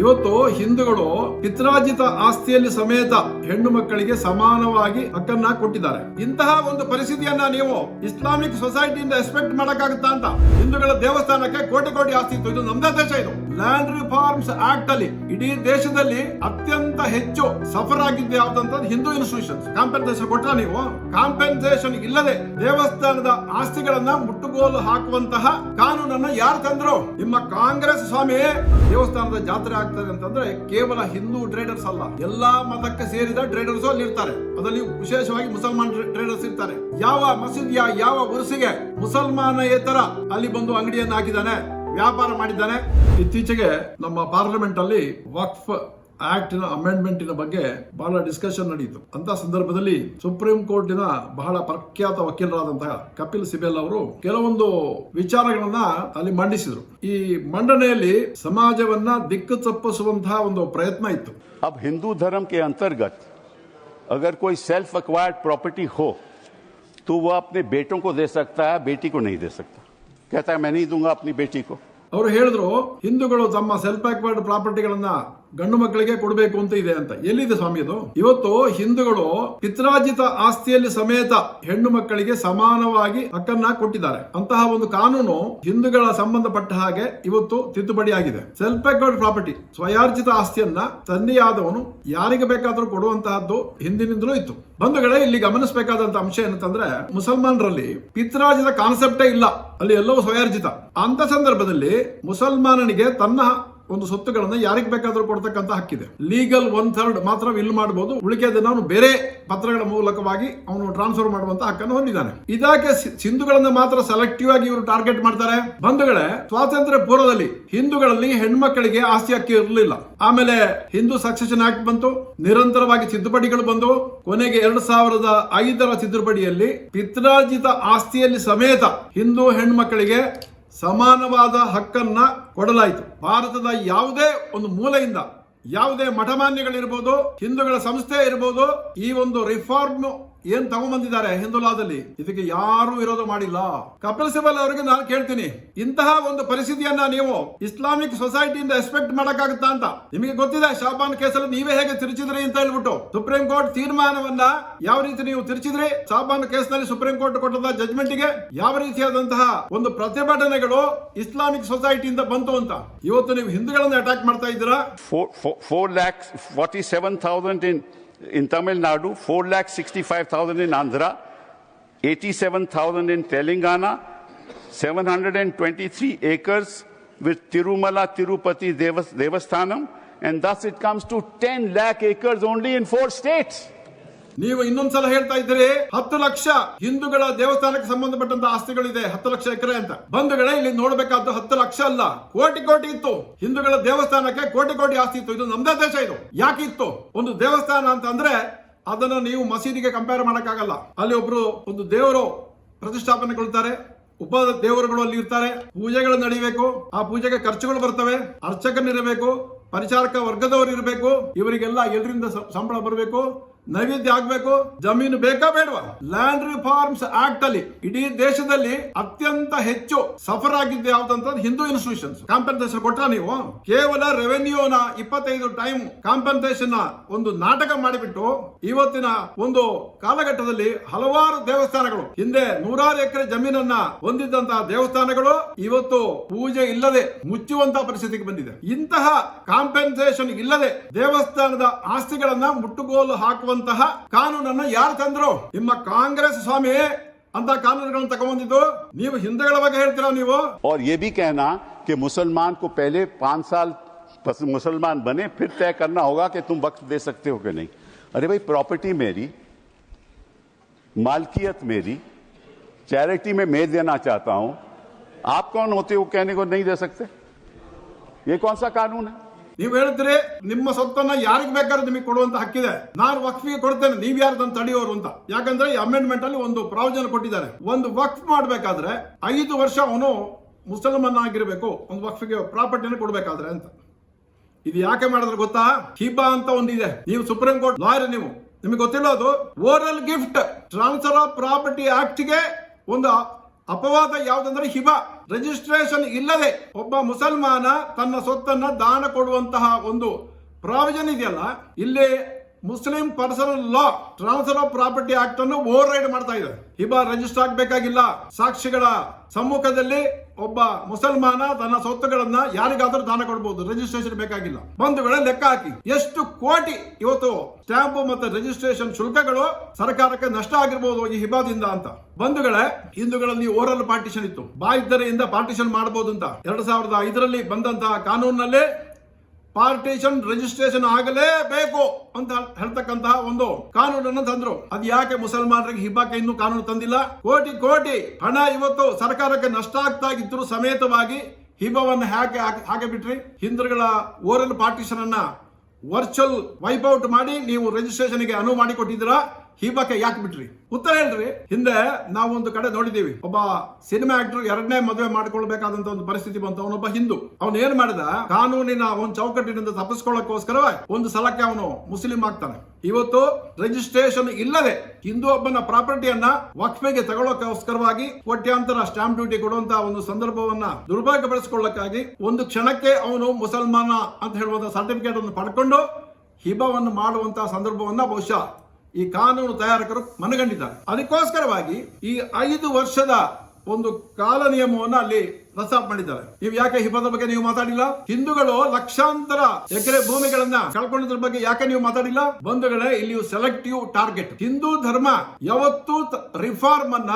ಇವತ್ತು ಹಿಂದೂಗಳು ಪಿತ್ರಾಜಿತ ಆಸ್ತಿಯಲ್ಲಿ ಸಮೇತ ಹೆಣ್ಣು ಮಕ್ಕಳಿಗೆ ಸಮಾನವಾಗಿ ಹಕ್ಕನ್ನ ಕೊಟ್ಟಿದ್ದಾರೆ. ಇಂತಹ ಒಂದು ಪರಿಸ್ಥಿತಿಯನ್ನ ನೀವು ಇಸ್ಲಾಮಿಕ್ ಸೊಸೈಟಿಯಿಂದ ಎಕ್ಸ್ಪೆಕ್ಟ್ ಮಾಡಕ್ಕಾಗುತ್ತಾ ಅಂತ? ಹಿಂದೂಗಳ ದೇವಸ್ಥಾನಕ್ಕೆ ಕೋಟಿ ಕೋಟಿ ಆಸ್ತಿ ಇತ್ತು. ಇದು ನಮ್ದೇ ದೇಶ ಇದು. ಲ್ಯಾಂಡ್ ರಿಫಾರ್ಮ್ಸ್ ಆಕ್ಟ್ ಅಲ್ಲಿ ಇಡೀ ದೇಶದಲ್ಲಿ ಅತ್ಯಂತ ಹೆಚ್ಚು ಸಫರ್ ಆಗಿದ್ದು ಯಾವ್ದಂತಂದ್ರೆ ಹಿಂದೂ ಇನ್ಸ್ಟಿಟ್ಯೂಷನ್ಸ್ ಕಾಂಪೆನ್ಸೇಷನ್ ಕೊಟ್ಟ ನೀವು? ಕಾಂಪೆನ್ಸೇಷನ್ ಇಲ್ಲದೆ ದೇವಸ್ಥಾನದ ಆಸ್ತಿಗಳನ್ನ ಮುಟ್ಟುಗೋಲು ಹಾಕುವಂತಹ ಕಾನೂನನ್ನ ಯಾರು ತಂದ್ರು? ನಿಮ್ಮ ಕಾಂಗ್ರೆಸ್ ಸ್ವಾಮಿ ದೇವಸ್ಥಾನದ ಜಾತ್ರೆ ಆಗ್ತದೆ ಅಂತಂದ್ರೆ ಕೇವಲ ಹಿಂದೂ ಟ್ರೇಡರ್ಸ್ ಅಲ್ಲ. ಎಲ್ಲಾ ಮತಕ್ಕೆ ಸೇರಿದ ಟ್ರೇಡರ್ಸ್ ಅಲ್ಲಿ ಇರ್ತಾರೆ. ಅದರಲ್ಲಿ ವಿಶೇಷವಾಗಿ ಮುಸಲ್ಮಾನ್ ಟ್ರೇಡರ್ಸ್ ಇರ್ತಾರೆ. ಯಾವ ಮಸೀದಿಯ, ಯಾವ ಉರುಸಿಗೆ ಮುಸಲ್ಮಾನೇತರ ಅಲ್ಲಿ ಬಂದು ಅಂಗಡಿಯನ್ನು ಹಾಕಿದ್ದಾನೆ ವ್ಯಾಪಾರ ಮಾಡಿದ್ದಾನೆ. ಇತ್ತೀಚೆಗೆ ನಮ್ಮ ಪಾರ್ಲಿಮೆಂಟ್ ಅಲ್ಲಿ ವಕ್ಫ್ ಆಕ್ಟ್ ನ ಅಮೆಂಡ್ಮೆಂಟಿನ ಬಗ್ಗೆ ಬಹಳ ಡಿಸ್ಕಷನ್ ನಡೆಯಿತು ಅಂತ ಸಂದರ್ಭದಲ್ಲಿ ಸುಪ್ರೀಂ ಕೋರ್ಟಿನ ಬಹಳ ಪ್ರಖ್ಯಾತ ವಕೀಲರಾದಂತಹ ಕಪಿಲ್ ಸಿಬೆಲ್ ಅವರು ಕೆಲವೊಂದು ವಿಚಾರಗಳನ್ನ ಅಲ್ಲಿ ಮಂಡಿಸಿದ್ರು ಈ ಮಂಡನೆಯಲ್ಲಿ ಸಮಾಜವನ್ನ ದಿಕ್ಕು ತಪ್ಪಿಸುವಂತಹ ಒಂದು ಪ್ರಯತ್ನ ಇತ್ತು अब हिंदू धर्म के अंतर्गत अगर कोई सेल्फ अक्वायर्ड प्रॉपर्टी हो तो वह अपने बेटों को दे सकता है बेटी को नहीं दे सकता कहता है मैं नहीं दूंगा अपनी बेटी को ಅವರು ಹೇಳಿದ್ರು ಹಿಂದೂಗಳು ತಮ್ಮ ಸೆಲ್ಫ್ ಅಕ್ವೈರ್ಡ್ ಪ್ರಾಪರ್ಟಿಗಳನ್ನ ಗಂಡು ಮಕ್ಕಳಿಗೆ ಕೊಡಬೇಕು ಅಂತ ಇದೆ ಅಂತ. ಎಲ್ಲಿದೆ ಸ್ವಾಮಿ ಅದು? ಇವತ್ತು ಹಿಂದೂಗಳು ಪಿತ್ರಾಜಿತ ಆಸ್ತಿಯಲ್ಲಿ ಸಮೇತ ಹೆಣ್ಣು ಮಕ್ಕಳಿಗೆ ಸಮಾನವಾಗಿ ಹಕ್ಕನ್ನ ಕೊಟ್ಟಿದ್ದಾರೆ. ಅಂತಹ ಒಂದು ಕಾನೂನು ಹಿಂದೂಗಳ ಸಂಬಂಧಪಟ್ಟ ಹಾಗೆ ಇವತ್ತು ತಿದ್ದುಪಡಿ ಆಗಿದೆ. ಸೆಲ್ಫ್ ಅಕೌಂಟ್ ಪ್ರಾಪರ್ಟಿ, ಸ್ವಯಾರ್ಜಿತ ಆಸ್ತಿಯನ್ನ ತಂದೆಯಾದವನು ಯಾರಿಗೆ ಬೇಕಾದರೂ ಕೊಡುವಂತಹದ್ದು ಹಿಂದಿನಿಂದಲೂ ಇತ್ತು. ಬಂಧುಗಳೇ, ಇಲ್ಲಿ ಗಮನಿಸಬೇಕಾದಂತ ಅಂಶ ಏನಂತಂದ್ರೆ, ಮುಸಲ್ಮಾನರಲ್ಲಿ ಪಿತ್ರಾಜಿತ ಕಾನ್ಸೆಪ್ಟೇ ಇಲ್ಲ. ಅಲ್ಲಿ ಎಲ್ಲವೂ ಸ್ವಯಾರ್ಜಿತ. ಅಂತ ಸಂದರ್ಭದಲ್ಲಿ ಮುಸಲ್ಮಾನನಿಗೆ ತನ್ನ ಒಂದು ಸ್ವತ್ತುಗಳನ್ನು ಯಾರಿಗೆ ಬೇಕಾದರೂ ಕೊಡ್ತಕ್ಕಂತ ಹಕ್ಕಿದೆ. ಲೀಗಲ್ ಒನ್ ಥರ್ಡ್ ಮಾತ್ರ ವಿಲ್ ಮಾಡಬಹುದು ಉಳಿಕೆದನ್ನು ಅವನು ಬೇರೆ ಪತ್ರಗಳ ಮೂಲಕವಾಗಿ ಅವನು ಟ್ರಾನ್ಸ್ಫರ್ ಮಾಡುವಂತ ಹಕ್ಕನ್ನು ಹೊಂದಿದ್ದಾನೆ. ಇದಕ್ಕೆ ಸಿಂಧುಗಳನ್ನ ಮಾತ್ರ ಸೆಲೆಕ್ಟಿವ್ ಆಗಿ ಇವರು ಟಾರ್ಗೆಟ್ ಮಾಡ್ತಾರೆ. ಬಂಧುಗಳೇ, ಸ್ವಾತಂತ್ರ್ಯ ಪೂರ್ವದಲ್ಲಿ ಹಿಂದೂಗಳಲ್ಲಿ ಹೆಣ್ಮಕ್ಕಳಿಗೆ ಆಸ್ತಿ ಹಕ್ಕಿ ಇರಲಿಲ್ಲ. ಆಮೇಲೆ ಹಿಂದೂ ಸಕ್ಸೆಷನ್ ಆಕ್ಟ್ ಬಂತು, ನಿರಂತರವಾಗಿ ತಿದ್ದುಪಡಿಗಳು ಬಂದು, ಕೊನೆಗೆ ಎರಡ್ ಸಾವಿರದ ಐದರ ತಿದ್ದುಪಡಿಯಲ್ಲಿ ಪಿತ್ರಾರ್ಜಿತ ಆಸ್ತಿಯಲ್ಲಿ ಸಮೇತ ಹಿಂದೂ ಹೆಣ್ಮಕ್ಕಳಿಗೆ ಸಮಾನವಾದ ಹಕ್ಕನ್ನ ಕೊಡಲಾಯಿತು. ಭಾರತದ ಯಾವುದೇ ಒಂದು ಮೂಲೆಯಿಂದ ಯಾವುದೇ ಮಠಮಾನ್ಯಗಳಿರ್ಬೋದು, ಹಿಂದೂಗಳ ಸಂಸ್ಥೆ ಇರ್ಬೋದು, ಈ ಒಂದು ರಿಫಾರ್ಮ್ ಏನ್ ತಗೊಂಡ್ಬಂದಿದ್ದಾರೆ ಹಿಂದುಲಾದಲ್ಲಿ ಇದಕ್ಕೆ ಯಾರು ವಿರೋಧ ಮಾಡಿಲ್ಲ. ಕಪಿಲ್ ಸಿಬಲ್ ಅವರಿಗೆ ನಾನು ಕೇಳ್ತೀನಿ, ಇಂತಹ ಒಂದು ಪರಿಸ್ಥಿತಿಯನ್ನ ನೀವು ಇಸ್ಲಾಮಿಕ್ ಸೊಸೈಟಿಯಿಂದ ಎಕ್ಸ್ಪೆಕ್ಟ್ ಮಾಡಕ್ಕಾಗುತ್ತಾ ಅಂತ? ನಿಮಗೆ ಗೊತ್ತಿದೆ, ಶಾಬಾನ್ ಕೇಸಲ್ಲಿ ನೀವೇ ಹೇಗೆ ತಿರುಚಿದ್ರಿ ಅಂತ ಹೇಳ್ಬಿಟ್ಟು? ಸುಪ್ರೀಂ ಕೋರ್ಟ್ ತೀರ್ಮಾನವನ್ನ ಯಾವ ರೀತಿ ನೀವು ತಿರುಚಿದ್ರಿ? ಶಾಬಾನ್ ಕೇಸ್ನಲ್ಲಿ ಸುಪ್ರೀಂ ಕೋರ್ಟ್ ಕೊಟ್ಟದ ಜಜ್ಮೆಂಟ್ಗೆ ಯಾವ ರೀತಿಯಾದಂತಹ ಒಂದು ಪ್ರತಿಭಟನೆಗಳು ಇಸ್ಲಾಮಿಕ್ ಸೊಸೈಟಿಯಿಂದ ಬಂತು ಅಂತ? ಇವತ್ತು ನೀವು ಹಿಂದೂಗಳನ್ನ ಅಟ್ಯಾಕ್ ಮಾಡ್ತಾ ಇದ್ದೀರಾ? Four, four, four lakhs, 47,000 in, Tamil Nadu, 4 lakhs 65,000 in Andhra, 87,000 in Telangana, 723 acres with Tirumala Tirupati Devas, Devasthanam, and thus it comes to 10 lakh acres only in four states. ನೀವು ಇನ್ನೊಂದ್ಸಲ ಹೇಳ್ತಾ ಇದ್ದೀರಿ, ಹತ್ತು ಲಕ್ಷ ಹಿಂದೂಗಳ ದೇವಸ್ಥಾನಕ್ಕೆ ಸಂಬಂಧಪಟ್ಟಂತ ಆಸ್ತಿಗಳಿದೆ, ಹತ್ತು ಲಕ್ಷ ಎಕರೆ ಅಂತ. ಬಂಧುಗಳೇ, ಇಲ್ಲಿ ನೋಡಬೇಕಾದ್ದು ಹತ್ತು ಲಕ್ಷ ಅಲ್ಲ. ಕೋಟಿ ಕೋಟಿ ಇತ್ತು. ಹಿಂದೂಗಳ ದೇವಸ್ಥಾನಕ್ಕೆ ಕೋಟಿ ಕೋಟಿ ಆಸ್ತಿ ಇತ್ತು. ಇದು ನಮ್ದೇ ದೇಶ ಇದು. ಯಾಕೆ ಇತ್ತು? ಒಂದು ದೇವಸ್ಥಾನ ಅಂತ ಅಂದ್ರೆ ಅದನ್ನ ನೀವು ಮಸೀದಿಗೆ ಕಂಪೇರ್ ಮಾಡಕ್ಕಾಗಲ್ಲ. ಅಲ್ಲಿ ಒಬ್ರು ಒಂದು ದೇವರು ಪ್ರತಿಷ್ಠಾಪನೆಗೊಳ್ತಾರೆ ಉಪ ದೇವರುಗಳು ಅಲ್ಲಿ ಇರ್ತಾರೆ. ಪೂಜೆಗಳು ನಡೀಬೇಕು. ಆ ಪೂಜೆಗೆ ಖರ್ಚುಗಳು ಬರ್ತವೆ. ಅರ್ಚಕನಿರಬೇಕು ಪರಿಚಾರಕ ವರ್ಗದವರು ಇರಬೇಕು. ಇವರಿಗೆಲ್ಲ ಎಲ್ಲರಿಂದ ಸಂಬಳ ಬರಬೇಕು. ನೈವೇದ್ಯ ಆಗ್ಬೇಕು ಜಮೀನು ಬೇಕಾ ಬೇಡವಾ? ಲ್ಯಾಂಡ್ ರಿಫಾರ್ಮ್ಸ್ ಆಕ್ಟ್ ಅಲ್ಲಿ ಇಡೀ ದೇಶದಲ್ಲಿ ಅತ್ಯಂತ ಹೆಚ್ಚು ಸಫರ್ ಆಗಿದ್ದು ಯಾವ್ದಂತಂದ್ರೆ ಹಿಂದೂ ಇನ್ಸ್ಟಿಟ್ಯೂಷನ್ಸ್ ಕಾಂಪೆನ್ಸೇಷನ್ ಕೊಟ್ರ ನೀವು? ಕೇವಲ ರೆವೆನ್ಯೂನ ಇಪ್ಪತ್ತೈದು ಟೈಮ್ ಕಾಂಪೆನ್ಸೇಷನ್ ಒಂದು ನಾಟಕ ಮಾಡಿಬಿಟ್ಟು ಇವತ್ತಿನ ಒಂದು ಕಾಲಘಟ್ಟದಲ್ಲಿ ಹಲವಾರು ದೇವಸ್ಥಾನಗಳು, ಹಿಂದೆ ನೂರಾರು ಎಕರೆ ಜಮೀನನ್ನ ಹೊಂದಿದ್ದಂತಹ ದೇವಸ್ಥಾನಗಳು ಇವತ್ತು ಪೂಜೆ ಇಲ್ಲದೆ ಮುಚ್ಚುವಂತಹ ಪರಿಸ್ಥಿತಿಗೆ ಬಂದಿದೆ. ಇಂತಹ ಕಾಂಪೆನ್ಸೇಷನ್ ಇಲ್ಲದೆ ದೇವಸ್ಥಾನದ ಆಸ್ತಿಗಳನ್ನ ಮುಟ್ಟುಗೋಲು ಹಾಕುವಂತಹ ಕಾನೂನನ್ನ ಯಾರು ತಂದ್ರು ನಿಮ್ಮ ಕಾಂಗ್ರೆಸ್ ಸ್ವಾಮಿ ಅಂತ ಕಾನೂನುಗಳನ್ನು ತಗೊಂಬಂದಿದ್ದು ನೀವು ಹಿಂದೂಗಳ ಬಗ್ಗೆ ಹೇಳ್ತೀರಾ ನೀವು और ये भी कहना कि मुसलमान को पहले पांच साल बस मुसलमान बने फिर तय करना होगा कि तुम वक्त दे सकते हो कि नहीं अरे भाई प्रॉपर्टी मेरी मालकियत मेरी चैरिटी में मैं देना चाहता हूं आप कौन होते हो कहने को नहीं दे सकते ये कौन सा कानून है ನೀವು ಹೇಳಿದ್ರೆ ನಿಮ್ಮ ಸೊತ್ತನ್ನ ಯಾರಿಗೆ ಬೇಕಾದ್ರೂ ನಿಮಗೆ ಕೊಡುವಂತ ಹಕ್ಕಿದೆ. ನಾನು ವಕ್ಫಿಗೆ ಕೊಡ್ತೇನೆ, ನೀವ್ ಯಾರು ಅದನ್ನ ತಡೆಯೋರು ಅಂತ. ಯಾಕಂದ್ರೆ ಈ ಅಮೆಂಡ್ಮೆಂಟ್ ಅಲ್ಲಿ ಒಂದು ಪ್ರಾವಿಜನ್ ಕೊಟ್ಟಿದ್ದಾರೆ. ಒಂದು ವಕ್ಫ್ ಮಾಡಬೇಕಾದ್ರೆ ಐದು ವರ್ಷ ಅವನು ಮುಸಲ್ಮಾನ್ ಆಗಿರಬೇಕು ಒಂದು ವಕ್ಫಿಗೆ ಪ್ರಾಪರ್ಟಿನ ಕೊಡ್ಬೇಕಾದ್ರೆ ಅಂತ. ಇದು ಯಾಕೆ ಮಾಡಿದ್ರೆ ಗೊತ್ತಾ? ಹಿಬಾ ಅಂತ ಒಂದಿದೆ. ನೀವು ಸುಪ್ರೀಂ ಕೋರ್ಟ್ ಲಾಯರ್ ನೀವು. ನಿಮಗೆ ಗೊತ್ತಿಲ್ಲ ಅದು? Oral gift, transfer of property ಆಕ್ಟ್ಗೆ ಒಂದು ಅಪವಾದ ಯಾವುದಂದ್ರೆ ಹಿಬ. ರಿಜಿಸ್ಟ್ರೇಷನ್ ಇಲ್ಲದೆ ಒಬ್ಬ ಮುಸಲ್ಮಾನ ತನ್ನ ಸೊತ್ತನ್ನ ದಾನ ಕೊಡುವಂತಹ ಒಂದು ಪ್ರಾವಿಜನ್ ಇದೆಯಲ್ಲ, ಇಲ್ಲಿ Muslim personal law, transfer of property act ಅನ್ನು ಓವರ್ ರೈಡ್ ಮಾಡ್ತಾ ಇದೆ. ಹಿಬಾ ರಿಜಿಸ್ಟರ್ ಆಗಬೇಕಾಗಿಲ್ಲ. ಸಾಕ್ಷಿಗಳ ಸಮ್ಮುಖದಲ್ಲಿ ಒಬ್ಬ ಮುಸಲ್ಮಾನ ತನ್ನ ಸ್ವತ್ತುಗಳನ್ನ ಯಾರಿಗಾದ್ರೂ ದಾನ ಕೊಡಬಹುದು ರಿಜಿಸ್ಟ್ರೇಷನ್ ಬೇಕಾಗಿಲ್ಲ. ಬಂಧುಗಳ ಲೆಕ್ಕ ಹಾಕಿ. ಎಷ್ಟು ಕೋಟಿ ಇವತ್ತು ಸ್ಟಾಂಪ್ ಮತ್ತೆ ರಿಜಿಸ್ಟ್ರೇಷನ್ ಶುಲ್ಕಗಳು ಸರ್ಕಾರಕ್ಕೆ ನಷ್ಟ ಆಗಿರಬಹುದು ಈ ಹಿಬಾದಿಂದ ಅಂತ. ಬಂಧುಗಳೇ ಹಿಂದೂಗಳಲ್ಲಿ ಓರಲ್ ಪಾರ್ಟಿಷನ್ ಇತ್ತು. ಬಾ ಇದ್ದರೆಯಿಂದ ಪಾರ್ಟಿಷನ್ ಮಾಡಬಹುದು ಅಂತ. ಎರಡ್ ಸಾವಿರದ ಐದರಲ್ಲಿ ಬಂದಂತಹ ಕಾನೂನಿನಲ್ಲಿ ಪಾರ್ಟಿಷನ್ ರಿಜಿಸ್ಟ್ರೇಷನ್ ಆಗಲೇಬೇಕು ಅಂತ ಹೇಳ್ತಕ್ಕಂತಹ ಒಂದು ಕಾನೂನನ್ನು ತಂದ್ರು. ಅದು ಯಾಕೆ ಮುಸಲ್ಮಾನರಿಗೆ ಹಿಬ್ಬಾಕೆ ಇನ್ನೂ ಕಾನೂನು ತಂದಿಲ್ಲ? ಕೋಟಿ ಕೋಟಿ ಹಣ ಇವತ್ತು ಸರ್ಕಾರಕ್ಕೆ ನಷ್ಟ ಆಗ್ತಾ ಇದ್ರು ಸಮೇತವಾಗಿ ಹಿಬವನ್ನು ಹಾಗೆ ಹಾಗೆ ಬಿಟ್ರಿ? ಹಿಂದೂಗಳ ಓರಲ್ ಪಾರ್ಟಿಷನ್ ಅನ್ನ ವರ್ಚುವಲ್ ವೈಪ್ಔಟ್ ಮಾಡಿ ನೀವು ರಿಜಿಸ್ಟ್ರೇಷನ್ಗೆ ಅನುವು ಮಾಡಿ ಕೊಟ್ಟಿದ್ದೀರಾ ಬಗ್ಗೆ ಯಾಕೆ ಬಿಟ್ರಿ? ಉತ್ತರ ಹೇಳ್ರಿ. ಹಿಂದೆ ನಾವು ಒಂದು ಕಡೆ ನೋಡಿದೀವಿ. ಒಬ್ಬ ಸಿನಿಮಾ ಆಕ್ಟರ್ ಎರಡನೇ ಮದುವೆ ಮಾಡ್ಕೊಳ್ಬೇಕಾದಂತ ಒಂದು ಪರಿಸ್ಥಿತಿ ಬಂತು. ಅವನೊಬ್ಬ ಹಿಂದೂ. ಅವನು ಏನ್ ಮಾಡಿದ? ಕಾನೂನಿನ ಒಂದು ಚೌಕಟ್ಟಿನಿಂದ ತಪ್ಪಿಸ್ಕೊಳ್ಳೋಕೋಸ್ಕರ ಒಂದು ಸಲಕ್ಕೆ ಅವನು ಮುಸ್ಲಿಂ ಆಗ್ತಾನೆ. ಇವತ್ತು ರಿಜಿಸ್ಟ್ರೇಷನ್ ಇಲ್ಲದೆ ಹಿಂದೂ ಒಬ್ಬನ ಪ್ರಾಪರ್ಟಿಯನ್ನ ವಕ್ಫೆಗೆ ತಗೊಳ್ಳೋಕೋಸ್ಕರವಾಗಿ ಕೋಟ್ಯಾಂತರ ಸ್ಟಾಂಪ್ ಡ್ಯೂಟಿ ಕೊಡುವಂತ ಒಂದು ಸಂದರ್ಭವನ್ನ ದುರ್ಭಾಗ್ಯಪಡಿಸಿಕೊಳ್ಳಕ್ಕಾಗಿ ಒಂದು ಕ್ಷಣಕ್ಕೆ ಅವನು ಮುಸಲ್ಮಾನ ಅಂತ ಹೇಳುವಂತಹ ಸರ್ಟಿಫಿಕೇಟ್ ಅನ್ನು ಪಡ್ಕೊಂಡು ಹಿಬವನ್ನು ಮಾಡುವಂತಹ ಸಂದರ್ಭವನ್ನ ಬಹುಶಃ ಈ ಕಾನೂನು ತಯಾರಕರು ಮನಗಂಡಿದ್ದಾರೆ. ಅದಕ್ಕೋಸ್ಕರವಾಗಿ ಈ ಐದು ವರ್ಷದ ಒಂದು ಕಾಲ ನಿಯಮವನ್ನು ಅಲ್ಲಿ ಪ್ರಸ್ತಾಪ ಮಾಡಿದ್ದಾರೆ. ನೀವು ಯಾಕೆ ಹಿಬದ ಬಗ್ಗೆ ನೀವು ಮಾತಾಡಿಲ್ಲ? ಹಿಂದೂಗಳು ಲಕ್ಷಾಂತರ ಎಕರೆ ಭೂಮಿಗಳನ್ನ ಕಳ್ಕೊಂಡಿದ್ರ ಬಗ್ಗೆ ಯಾಕೆ ನೀವು ಮಾತಾಡಿಲ್ಲ? ಬಂಧುಗಳೇ, ಇಲ್ಲಿ ಸೆಲೆಕ್ಟಿವ್ ಟಾರ್ಗೆಟ್. ಹಿಂದೂ ಧರ್ಮ ಯಾವತ್ತೂ ರಿಫಾರ್ಮ್ ಅನ್ನ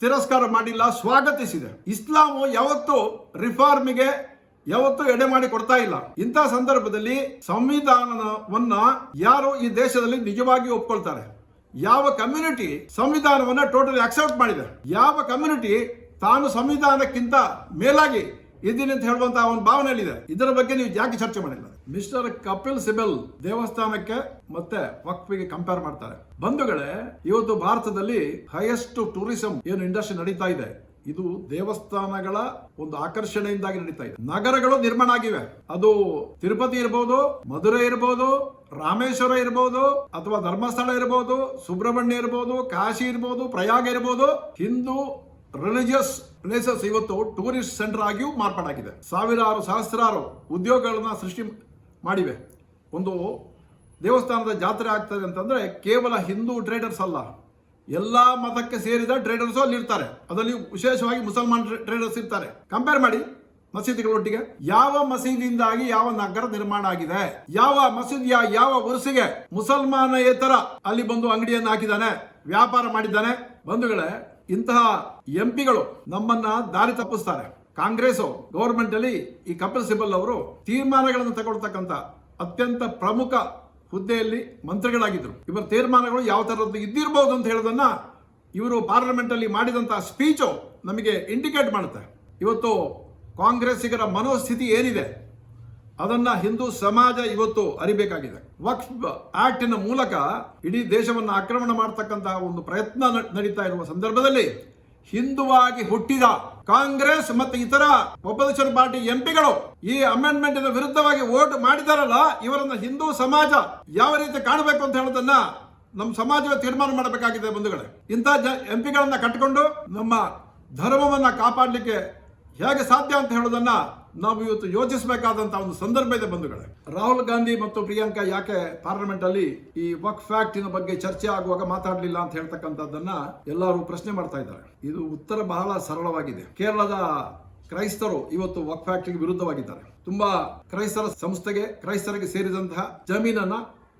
ತಿರಸ್ಕಾರ ಮಾಡಿಲ್ಲ, ಸ್ವಾಗತಿಸಿದೆ. ಇಸ್ಲಾಮು ಯಾವತ್ತು ರಿಫಾರ್ಮಿಗೆ ಯಾವತ್ತೂ ಎಡೆ ಮಾಡಿ ಕೊಡ್ತಾ ಇಲ್ಲ. ಇಂಥ ಸಂದರ್ಭದಲ್ಲಿ ಸಂವಿಧಾನವನ್ನ ಯಾರು ಈ ದೇಶದಲ್ಲಿ ನಿಜವಾಗಿ ಒಪ್ಕೊಳ್ತಾರೆ? ಯಾವ ಕಮ್ಯುನಿಟಿ ಸಂವಿಧಾನವನ್ನ ಟೋಟಲಿ ಅಕ್ಸೆಪ್ಟ್ ಮಾಡಿದೆ? ಯಾವ ಕಮ್ಯುನಿಟಿ ತಾನು ಸಂವಿಧಾನಕ್ಕಿಂತ ಮೇಲಾಗಿ ಇದ್ದೀನಿ ಅಂತ ಹೇಳುವಂತಹ ಒಂದು ಭಾವನೆಯಲ್ಲಿದೆ. ಇದರ ಬಗ್ಗೆ ನೀವು ಯಾಕೆ ಚರ್ಚೆ ಮಾಡಿಲ್ಲ. ಮಿಸ್ಟರ್ ಕಪಿಲ್ ಸಿಬಲ್ ದೇವಸ್ಥಾನಕ್ಕೆ ಮತ್ತೆ ವಕ್ಫಿಗೆ ಕಂಪೇರ್ ಮಾಡ್ತಾರೆ. ಬಂಧುಗಳೇ, ಇವತ್ತು ಭಾರತದಲ್ಲಿ ಹೈಯೆಸ್ಟ್ ಟೂರಿಸಂ ಏನು ಇಂಡಸ್ಟ್ರಿ ನಡೀತಾ ಇದೆ? ಇದು ದೇವಸ್ಥಾನಗಳ ಒಂದು ಆಕರ್ಷಣೆಯಿಂದಾಗಿ ನಡೀತಾ ಇದೆ. ನಗರಗಳು ನಿರ್ಮಾಣ ಆಗಿವೆ. ಅದು ತಿರುಪತಿ ಇರಬಹುದು ಮಧುರೈ ಇರಬಹುದು ರಾಮೇಶ್ವರ ಇರಬಹುದು ಅಥವಾ ಧರ್ಮಸ್ಥಳ ಇರಬಹುದು ಸುಬ್ರಹ್ಮಣ್ಯ ಇರಬಹುದು ಕಾಶಿ ಇರಬಹುದು ಪ್ರಯಾಗ ಇರಬಹುದು ಹಿಂದೂ ರಿಲಿಜಿಯಸ್ ಪ್ಲೇಸಸ್ ಇವತ್ತು ಟೂರಿಸ್ಟ್ ಸೆಂಟರ್ ಆಗಿಯೂ ಮಾರ್ಪಾಡಾಗಿದೆ. ಸಾವಿರಾರು, ಸಹಸ್ರಾರು ಉದ್ಯೋಗಗಳನ್ನ ಸೃಷ್ಟಿ ಮಾಡಿವೆ. ಒಂದು ದೇವಸ್ಥಾನದ ಜಾತ್ರೆ ಆಗ್ತದೆ ಅಂತಂದ್ರೆ ಕೇವಲ ಹಿಂದೂ ಟ್ರೇಡರ್ಸ್ ಅಲ್ಲ. ಎಲ್ಲಾ ಮತಕ್ಕೆ ಸೇರಿದ ಟ್ರೇಡರ್ಸ್ ಅಲ್ಲಿ ಇರ್ತಾರೆ. ಅದರಲ್ಲಿ ವಿಶೇಷವಾಗಿ ಮುಸಲ್ಮಾನ್ ಟ್ರೇಡರ್ಸ್ ಇರ್ತಾರೆ. ಕಂಪೇರ್ ಮಾಡಿ ಮಸೀದಿಗಳೊಟ್ಟಿಗೆ. ಯಾವ ಮಸೀದಿಯಿಂದಾಗಿ ಯಾವ ನಗರ ನಿರ್ಮಾಣ ಆಗಿದೆ? ಯಾವ ಮಸೀದಿಯ ಯಾವ ಉರುಸಿಗೆ ಮುಸಲ್ಮಾನೇತರ ಅಲ್ಲಿ ಬಂದು ಅಂಗಡಿಯನ್ನು ಹಾಕಿದ್ದಾನೆ, ವ್ಯಾಪಾರ ಮಾಡಿದ್ದಾನೆ? ಬಂಧುಗಳೇ, ಇಂತಹ ಎಂಪಿಗಳು ನಮ್ಮನ್ನ ದಾರಿ ತಪ್ಪಿಸ್ತಾರೆ. ಕಾಂಗ್ರೆಸ್ ಗವರ್ಮೆಂಟ್ ಅಲ್ಲಿ ಈ ಕಪಿಲ್ ಸಿಬಲ್ ಅವರು ತೀರ್ಮಾನಗಳನ್ನು ತಗೊಳ್ತಕ್ಕಂತ ಅತ್ಯಂತ ಪ್ರಮುಖ ಹುದ್ದೆಯಲ್ಲಿ ಮಂತ್ರಿಗಳಾಗಿದ್ದರು ಇವರ ತೀರ್ಮಾನಗಳು ಯಾವ ಥರದ್ದು ಇದ್ದಿರಬಹುದು ಅಂತ ಹೇಳೋದನ್ನ ಇವರು ಪಾರ್ಲಿಮೆಂಟ್ ಅಲ್ಲಿ ಮಾಡಿದಂತಹ ಸ್ಪೀಚು ನಮಗೆ ಇಂಡಿಕೇಟ್ ಮಾಡುತ್ತೆ. ಇವತ್ತು ಕಾಂಗ್ರೆಸ್ಸಿಗರ ಮನೋಸ್ಥಿತಿ ಏನಿದೆ? ಅದನ್ನ ಹಿಂದೂ ಸಮಾಜ ಇವತ್ತು ಅರಿಬೇಕಾಗಿದೆ. ವಕ್ಫ್ ಆಕ್ಟಿನ ಮೂಲಕ ಇಡೀ ದೇಶವನ್ನು ಆಕ್ರಮಣ ಮಾಡತಕ್ಕಂತಹ ಒಂದು ಪ್ರಯತ್ನ ನಡೀತಾ ಇರುವ ಸಂದರ್ಭದಲ್ಲಿ ಹಿಂದುವಾಗಿ ಹುಟ್ಟಿದ ಕಾಂಗ್ರೆಸ್ ಮತ್ತು ಇತರ ಒಪೋಸಿಷನ್ ಪಾರ್ಟಿ ಎಂಪಿಗಳು ಈ ಅಮೆಂಡ್ಮೆಂಟ್ ವಿರುದ್ಧವಾಗಿ ವೋಟ್ ಮಾಡಿದಾರಲ್ಲ, ಇವರನ್ನ ಹಿಂದೂ ಸಮಾಜ ಯಾವ ರೀತಿ ಕಾಣಬೇಕು ಅಂತ ಹೇಳೋದನ್ನ ನಮ್ಮ ಸಮಾಜವೇ ತೀರ್ಮಾನ ಮಾಡಬೇಕಾಗಿದೆ ಬಂಧುಗಳೇ. ಇಂಥ ಎಂಪಿಗಳನ್ನ ಕಟ್ಟಿಕೊಂಡು ನಮ್ಮ ಧರ್ಮವನ್ನ ಕಾಪಾಡಲಿಕ್ಕೆ ಹೇಗೆ ಸಾಧ್ಯ ಅಂತ ಹೇಳೋದನ್ನ ನಾವು ಇವತ್ತು ಯೋಚಿಸಬೇಕಾದಂತಹ ಒಂದು ಸಂದರ್ಭ ಇದೆ ಬಂಧುಗಳೇ. ರಾಹುಲ್ ಗಾಂಧಿ ಮತ್ತು ಪ್ರಿಯಾಂಕಾ ಯಾಕೆ ಪಾರ್ಲಿಮೆಂಟ್ ಅಲ್ಲಿ ಈ ವಕ್ ಫ್ಯಾಕ್ಟಿನ ಬಗ್ಗೆ ಚರ್ಚೆ ಆಗುವಾಗ ಮಾತಾಡಲಿಲ್ಲ ಅಂತ ಹೇಳ್ತಕ್ಕಂಥದ್ದನ್ನ ಎಲ್ಲರೂ ಪ್ರಶ್ನೆ ಮಾಡ್ತಾ ಇದ್ದಾರೆ. ಇದು ಉತ್ತರ ಬಹಳ ಸರಳವಾಗಿದೆ. ಕೇರಳದ ಕ್ರೈಸ್ತರು ಇವತ್ತು ವಕ್ ಫ್ಯಾಕ್ಟ್ರಿಗೆ ವಿರುದ್ಧವಾಗಿದ್ದಾರೆ. ತುಂಬಾ ಕ್ರೈಸ್ತರ ಸಂಸ್ಥೆಗೆ, ಕ್ರೈಸ್ತರಿಗೆ ಸೇರಿದಂತಹ ಜಮೀನನ್ನ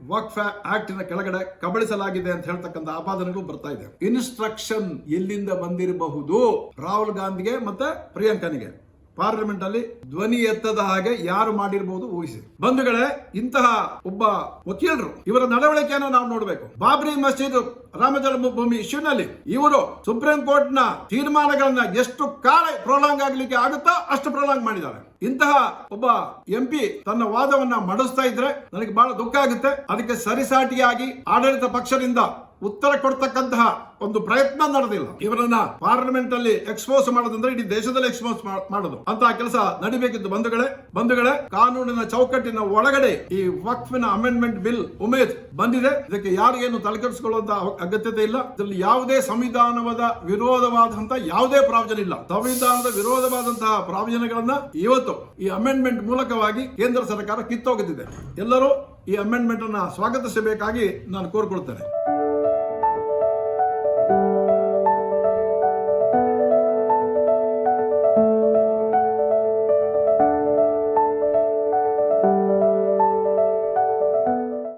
ವಕ್ಫ್ ಆಕ್ಟ್ನ ಕೆಳಗಡೆ ಕಬಳಿಸಲಾಗಿದೆ ಅಂತ ಹೇಳ್ತಕ್ಕಂಥ ಆಪಾದನೆಗಳು ಬರ್ತಾ ಇದೆ. ಇನ್ಸ್ಟ್ರಕ್ಷನ್ ಎಲ್ಲಿಂದ ಬಂದಿರಬಹುದು? ರಾಹುಲ್ ಗಾಂಧಿಗೆ ಮತ್ತೆ ಪ್ರಿಯಾಂಕನಿಗೆ. ಪಾರ್ಲಿಮೆಂಟ್ ಅಲ್ಲಿ ಧ್ವನಿ ಎತ್ತದ ಹಾಗೆ ಯಾರು ಮಾಡಿರಬಹುದು ಊಹಿಸಿ. ಬಂಧುಗಳೇ, ಇಂತಹ ಒಬ್ಬ ವಕೀಲರು, ಇವರ ನಡವಳಿಕೆಯನ್ನು ನಾವು ನೋಡಬೇಕು. ಬಾಬ್ರಿ ಮಸೀದ್ ರಾಮ ಜನ್ಮಭೂಮಿ ಇಶ್ಯೂನಲ್ಲಿ ಇವರು ಸುಪ್ರೀಂ ಕೋರ್ಟ್ನ ತೀರ್ಮಾನಗಳನ್ನ ಎಷ್ಟು ಕಾಲ ಪ್ರೊಲಾಂಗ್ ಆಗ್ಲಿಕ್ಕೆ ಆಗುತ್ತೋ ಅಷ್ಟು ಪ್ರೊಲಾಂಗ್ ಮಾಡಿದ್ದಾರೆ. ಇಂತಹ ಒಬ್ಬ ಎಂಪಿ ತನ್ನ ವಾದವನ್ನ ಮಡಿಸ್ತಾ ಇದ್ರೆ ನನಗೆ ಬಹಳ ದುಃಖ ಆಗುತ್ತೆ. ಅದಕ್ಕೆ ಸರಿಸಾಟಿಯಾಗಿ ಆಡಳಿತ ಪಕ್ಷದಿಂದ ಉತ್ತರ ಕೊಡ್ತಕ್ಕಂತಹ ಒಂದು ಪ್ರಯತ್ನ ನಡೆದಿಲ್ಲ. ಇವರನ್ನ ಪಾರ್ಲಿಮೆಂಟ್ ಅಲ್ಲಿ ಎಕ್ಸ್ಪೋಸ್ ಮಾಡೋದಂದ್ರೆ ಇಡೀ ದೇಶದಲ್ಲಿ ಎಕ್ಸ್ಪೋಸ್ ಮಾಡೋದು. ಅಂತ ಕೆಲಸ ನಡಿಬೇಕಿತ್ತು ಬಂಧುಗಳೇ. ಬಂಧುಗಳೇ, ಕಾನೂನಿನ ಚೌಕಟ್ಟಿನ ಒಳಗಡೆ ಈ ವಕ್ಫಿನ ಅಮೆಂಡ್ಮೆಂಟ್ ಬಿಲ್ ಉಮೇದ್ ಬಂದಿದೆ. ಇದಕ್ಕೆ ಯಾರಿಗೇನು ತಲೆಕೆಡಿಸಿಕೊಳ್ಳುವಂತ ಅಗತ್ಯತೆ ಇಲ್ಲ. ಇದರಲ್ಲಿ ಯಾವುದೇ ಸಂವಿಧಾನವಾದ ವಿರೋಧವಾದಂತಹ ಯಾವುದೇ ಪ್ರಾವಜನ ಇಲ್ಲ. ಸಂವಿಧಾನದ ವಿರೋಧವಾದಂತಹ ಪ್ರಾವಚನಗಳನ್ನ ಇವತ್ತು ಈ ಅಮೆಂಡ್ಮೆಂಟ್ ಮೂಲಕವಾಗಿ ಕೇಂದ್ರ ಸರ್ಕಾರ ಕಿತ್ತೋಗುತ್ತಿದೆ ಎಲ್ಲರೂ ಈ ಅಮೆಂಡ್ಮೆಂಟ್ ಅನ್ನ ಸ್ವಾಗತಿಸಬೇಕಾಗಿ ನಾನು ಕೋರ್ಕೊಳ್ತೇನೆ.